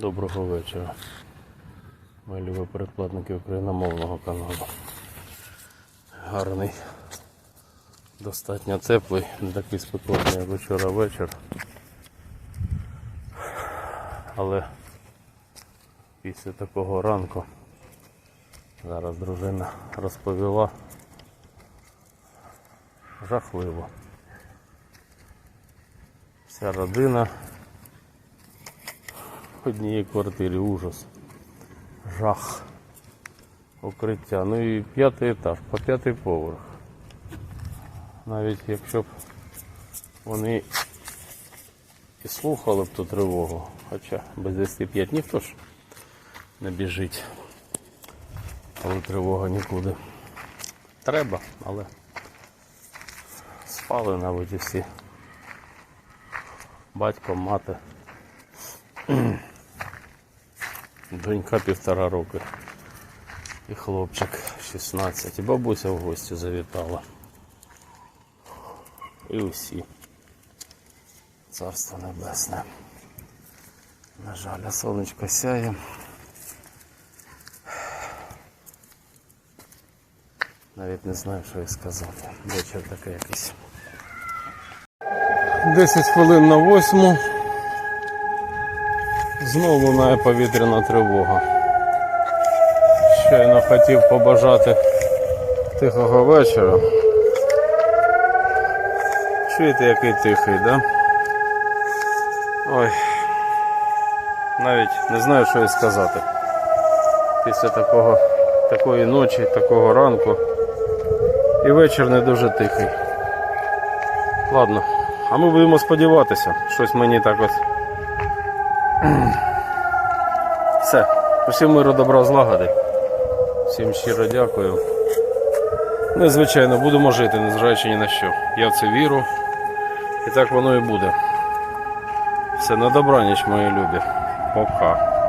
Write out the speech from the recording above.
Доброго вечора. Мої любі передплатники україномовного каналу. Гарний, достатньо теплий, не такий спекотний, як вчора вечір. Але після такого ранку зараз дружина розповіла жахливо. Вся родина в одній квартирі ужас. Жах. Укриття. Ну і п'ятий етаж, по п'ятий поверх. Навіть якщо б вони і слухали б ту тривогу, хоча без 10 ніхто ж не біжить. Але тривога нікуди. Треба, але спали навіть і всі. Батько, мати. Донька півтора роки. І хлопчик 16. І бабуся в гості завітала. І усі. Царство небесне. На жаль, а сонечко сяє. Навіть не знаю, що і сказати. Вечір такий якийсь. 10 хвилин на восьму. Знову лунає повітряна тривога. Щойно хотів побажати тихого вечора. Чуєте, який тихий, да? Ой. Навіть не знаю, що і сказати. Після такого, такої ночі, такого ранку. І вечір не дуже тихий. Ладно, а ми будемо сподіватися. Щось мені так ось. Все. Усім миру добра злагоди. Всім щиро дякую. Ну і звичайно, будемо жити, незважаючи ні на що. Я в це віру. І так воно і буде. Все, на добраніч, мої любі. Пока.